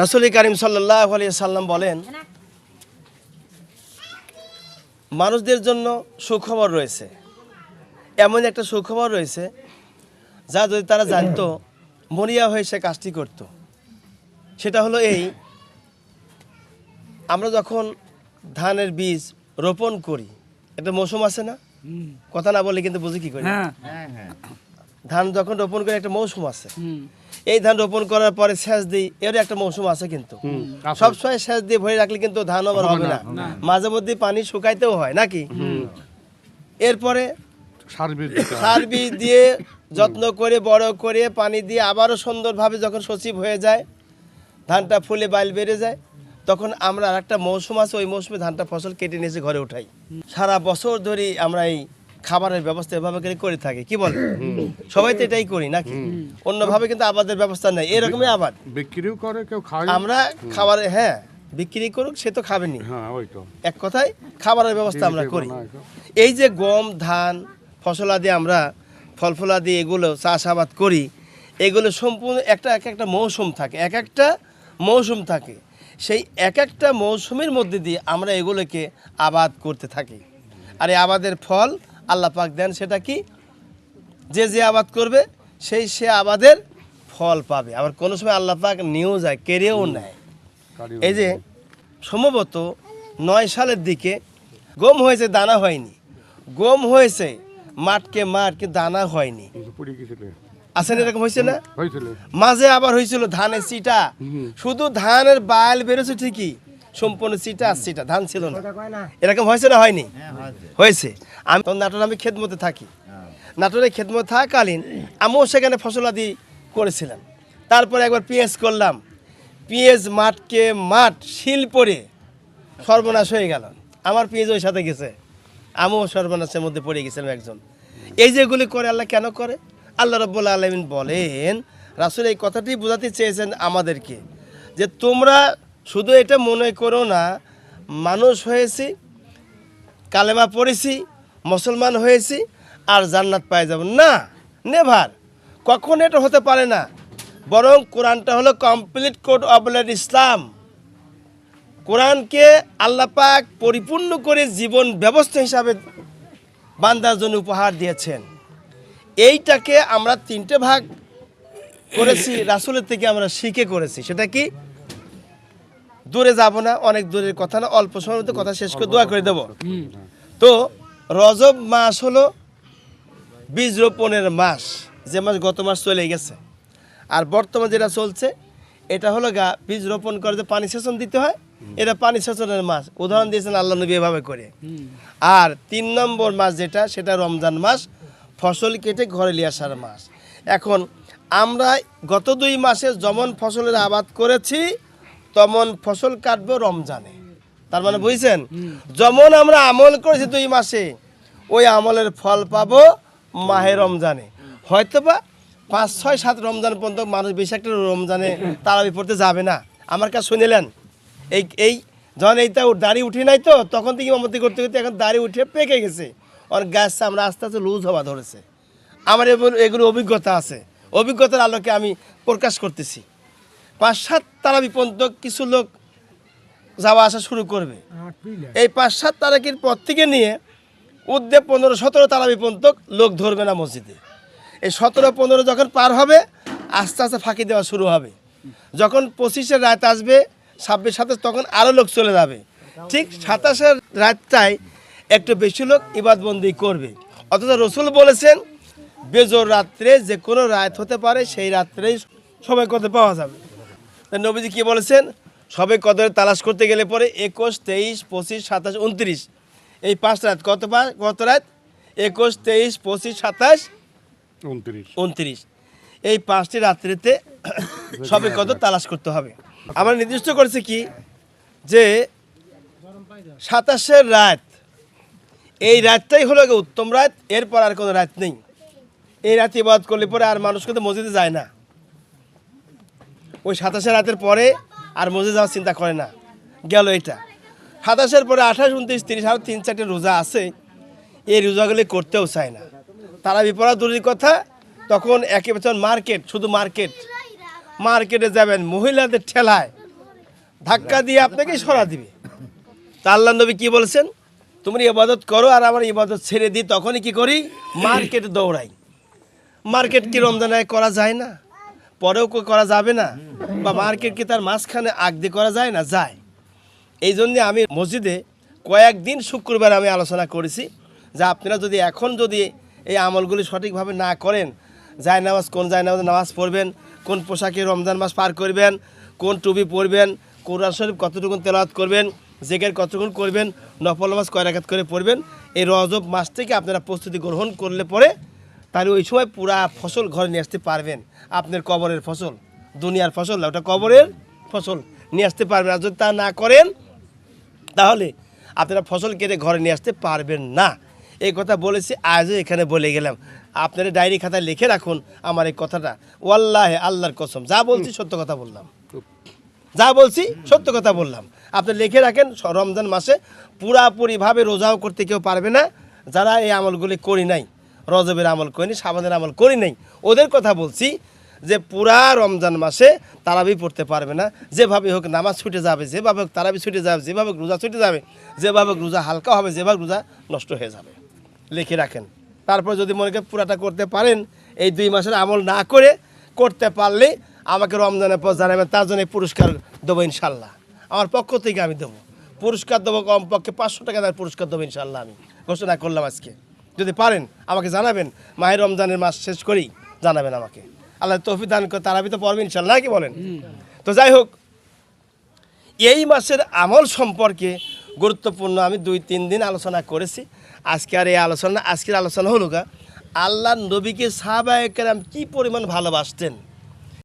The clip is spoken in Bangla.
রাসুল করিম সাল্লাহ আলিয়া সাল্লাম বলেন মানুষদের জন্য সুখবর রয়েছে। এমন একটা সুখবর রয়েছে যা যদি তারা জানতো মরিয়া হয়ে সে কাজটি করত। সেটা হলো এই আমরা যখন ধানের বীজ রোপণ করি একটা মৌসুম আছে না? কথা না বলে কিন্তু বুঝি কি করি? হ্যাঁ। ধান যখন রোপণ করে একটা মৌসুম আছে। এই ধান রোপণ করার পরে সেচ দিই এর একটা মৌসুম আছে কিন্তু। সবসময় সেচ দিয়ে ভরে রাখলে কিন্তু ধান আবার হবে না মাঝে মধ্যে পানি শুকাইতেও হয় নাকি? এরপরে সার বীজ দিয়ে যত্ন করে বড় করে পানি দিয়ে আবারও সুন্দরভাবে যখন সচিব হয়ে যায় ধানটা ফুলে বাইল বেড়ে যায় তখন আমরা আর একটা মৌসুম আছে ওই মৌসুমে ধানটা ফসল কেটে নিয়ে এসে ঘরে উঠাই। সারা বছর ধরে আমরা এই খাবারের ব্যবস্থা এভাবে করে করে থাকি। কি বল সবাই তো এটাই করি নাকি? অন্যভাবে কিন্তু আবাদের ব্যবস্থা নেই। এরকমই আবাদ। বিক্রিও করে কেউ খায় আমরা খাবারে হ্যাঁ বিক্রি করুক সে তো খাবেনি। হ্যাঁ ওই তো। এক কথায় খাবারের ব্যবস্থা আমরা করি। এই যে গম ধান ফসলাদি আমরা ফল ফলাদি এগুলো চাষাবাদ করি এগুলো সম্পূর্ণ একটা এক একটা মৌসুম থাকে। এক একটা মৌসুম থাকে। সেই এক একটা মৌসুমের মধ্যে দিয়ে আমরা এগুলোকে আবাদ করতে থাকি। আর এই আবাদের ফল আল্লাহ পাক দেন সেটা কি? যে যে আবাদ করবে সেই সে আবাদের ফল পাবে। আবার কোনো সময় আল্লাহ পাক নিয়েও যায় কেড়েও নেয়। এই যে সম্ভবত নয় সালের দিকে গম হয়েছে দানা হয়নি। গম হয়েছে মাঠকে মাঠকে দানা হয়নি। আসেন এরকম হয়েছে না? মাঝে আবার হয়েছিল ধানের চিটা। শুধু ধানের বাইল বেরোছে ঠিকই সম্পূর্ণ চিটা আর চিটা ধান ছিল না। এরকম হয়েছে না হয়নি? হয়েছে। আমি তখন নাটোর আমি খেদমতে থাকি। নাটোরে খেদমত থাকাকালীন আমিও সেখানে ফসলাদি করেছিলাম। তারপরে একবার পেঁয়াজ করলাম। পেঁয়াজ মাঠকে মাঠ শিল পরে সর্বনাশ হয়ে গেল। আমার পেঁয়াজ ওই সাথে গেছে। আমিও সর্বনাশের মধ্যে পড়ে গেছিলাম একজন। এই যেগুলি করে আল্লাহ কেন করে? আল্লাহ রব্বুল্লা আলমিন বলেন রাসুল এই কথাটি বোঝাতে চেয়েছেন আমাদেরকে যে তোমরা শুধু এটা মনে করো না, মানুষ হয়েছি, কালেমা পড়েছি, মুসলমান হয়েছি, আর জান্নাত পাই যাব। না, নেভার। কখন এটা হতে পারে না। বরং কোরআনটা হলো কমপ্লিট কোড অফ ইসলাম কোরআনকে আল্লাহ পাক পরিপূর্ণ করে জীবন ব্যবস্থা হিসাবে বান্দার জন্য উপহার দিয়েছেন। এইটাকে আমরা তিনটে ভাগ করেছি, রাসুলের থেকে আমরা শিখে করেছি। সেটা কি? দূরে যাব না অনেক দূরের কথা না অল্প সময়ের মধ্যে কথা শেষ করে দোয়া করে দেব। তো রজব মাস হলো বীজ রোপণের মাস যে মাস গত মাস চলে গেছে। আর বর্তমান যেটা চলছে এটা হলো গা বীজ রোপণ করে যে পানি সেচন দিতে হয় এটা পানি সেচনের মাস। উদাহরণ দিয়েছেন আল্লাহ নবী এভাবে করে। আর তিন নম্বর মাস যেটা সেটা রমজান মাস ফসল কেটে ঘরে নিয়ে আসার মাস। এখন আমরা গত দুই মাসে যেমন ফসলের আবাদ করেছি তেমন ফসল কাটবো রমজানে। তার মানে বুঝছেন? যেমন আমরা আমল করেছি দুই মাসে, ওই আমলের ফল পাবো মাহে রমজানে। হয়তোবা পাঁচ, ছয়, সাত রমজান পর্যন্ত মানুষ বেশি একটা রমজানে তারাবি পড়তে যাবে না। আমার কাছে শুনিলেন, এই এই যখন এইটা দাড়ি উঠে নাই তো, তখন থেকে ইমামতি করতে করতে এখন দাড়ি উঠে পেকে গেছে। ওর গ্যাস আমরা আস্তে আস্তে লুজ হওয়া ধরেছে। আমার এগুলো অভিজ্ঞতা আছে। অভিজ্ঞতার আলোকে আমি প্রকাশ করতেছি। পাঁচ সাত তারাবি পর্যন্ত কিছু লোক যাওয়া আসা শুরু করবে। এই পাঁচ সাত তারিখের পর থেকে নিয়ে উদ্যোগ পনেরো সতেরো তারাবি পর্যন্ত লোক ধরবে না মসজিদে। এই সতেরো পনেরো যখন পার হবে আস্তে আস্তে ফাঁকি দেওয়া শুরু হবে। যখন পঁচিশের রাত আসবে ছাব্বিশ সাতাশ তখন আরও লোক চলে যাবে। ঠিক সাতাশের রাতটায় একটু বেশি লোক ইবাদবন্দি করবে। অথচ রসুল বলেছেন বেজোর রাত্রে যে কোনো রাত হতে পারে সেই রাত্রেই সবাই করতে পাওয়া যাবে। নবীজি কি বলেছেন? সবে কদরে তালাশ করতে গেলে পরে একুশ তেইশ পঁচিশ সাতাশ উনত্রিশ। এই পাঁচ রাত কত কত রাত? একুশ তেইশ পঁচিশ সাতাশ উনত্রিশ। উনত্রিশ। এই পাঁচটি রাত্রিতে সবে কদর তালাশ করতে হবে। আমরা নির্দিষ্ট করেছি কি? যে সাতাশের রাত এই রাতটাই হলো উত্তম রাত এরপর আর কোনো রাত নেই। এই রাত ইবাদত করলে পরে আর মানুষ কিন্তু মসজিদে যায় না। ওই সাতাশে রাতের পরে আর মসজিদে যাওয়ার চিন্তা করে না। গেল এটা সাতাশের পরে আঠাশ, উনত্রিশ, তিরিশ আরও তিন, চারটে রোজা আছে। এই রোজাগুলি করতেও চায় না। তারা বিপরা দূরের কথা, তখন একে বছর মার্কেট, শুধু মার্কেট। মার্কেটে যাবেন, মহিলাদের ঠেলায়। ধাক্কা দিয়ে আপনাকে সরা দিবে। তা আল্লাহ নবী কী বলছেন? তুমি ইবাদত করো আর আমার ইবাদত ছেড়ে দিই, তখনই কি করি? মার্কেটে দৌড়াই। মার্কেট কি রমজানায় করা যায় না? পরেও করা যাবে না। বা মার্কেট কি তার মাঝখানে আগ দিয়ে করা যায় না? যায়। এই জন্যে আমি মসজিদে কয়েকদিন শুক্রবার আমি আলোচনা করেছি যে আপনারা যদি এখন যদি এই আমলগুলি সঠিকভাবে না করেন যায় নামাজ কোন যায় নামাজ নামাজ পড়বেন, কোন পোশাকে রমজান মাস পার করবেন, কোন টুপি পরবেন, কোরআন শরীফ কতটুকু তেলাওয়াত করবেন জেগের কতটুকুন করবেন, নফল নামাজ কয় রাকাত করে পড়বেন, এই রজব মাস থেকে আপনারা প্রস্তুতি গ্রহণ করলে পরে তাহলে ওই সময় পুরা ফসল ঘরে নিয়ে আসতে পারবেন। আপনার কবরের ফসল, দুনিয়ার ফসল না ওটা কবরের ফসল নিয়ে আসতে পারবেন। আর যদি তা না করেন, তাহলে আপনারা ফসল কেটে ঘরে নিয়ে আসতে পারবেন না। এই কথা বলেছি, আজও এখানে বলে গেলাম। আপনারা ডায়েরি খাতায় লিখে রাখুন আমার এই কথাটা। ওয়াল্লাহে আল্লাহর কসম, যা বলছি সত্য কথা বললাম। যা বলছি সত্য কথা বললাম। আপনি লিখে রাখেন, রমজান মাসে পুরাপুরিভাবে রোজাও করতে কেউ পারবে না। যারা এই আমলগুলি করি নাই রজবের আমল করিনি, সাবানের আমল করি নাই। ওদের কথা বলছি যে পুরা রমজান মাসে তারাবি পড়তে পারবে না। যেভাবে হোক নামাজ ছুটে যাবে, যেভাবে হোক তারাবি ছুটে যাবে, যেভাবে রোজা ছুটে যাবে, যেভাবে রোজা হালকা হবে, যেভাবে রোজা নষ্ট হয়ে যাবে। লিখে রাখেন। তারপর যদি মনে করেন পুরাটা করতে পারেন, এই দুই মাসের আমল না করে করতে পারলে আমাকে রমজানের পর জানাবেন, তার জন্য পুরস্কার দেবো ইনশাল্লাহ। আমার পক্ষ থেকে আমি দেবো। পুরস্কার দেবো কমপক্ষে পাঁচশো টাকা দেওয়ার পুরস্কার দেবো ইনশাল্লাহ আমি। ঘোষণা করলাম আজকে। যদি পারেন, আমাকে জানাবেন। মাহের রমজানের মাস শেষ করেই জানাবেন আমাকে। আল্লাহ তফি দান করে তারাবি তো পড়বেন ইনশাল্লাহ কি বলেন? তো যাই হোক, এই মাসের আমল সম্পর্কে গুরুত্বপূর্ণ আমি দুই, তিন দিন আলোচনা করেছি। আজকে আর এই আলোচনা, আজকের আলোচনা হলো গা আল্লাহ নবীকে সাহাবায়কেরাম কি পরিমাণ ভালোবাসতেন?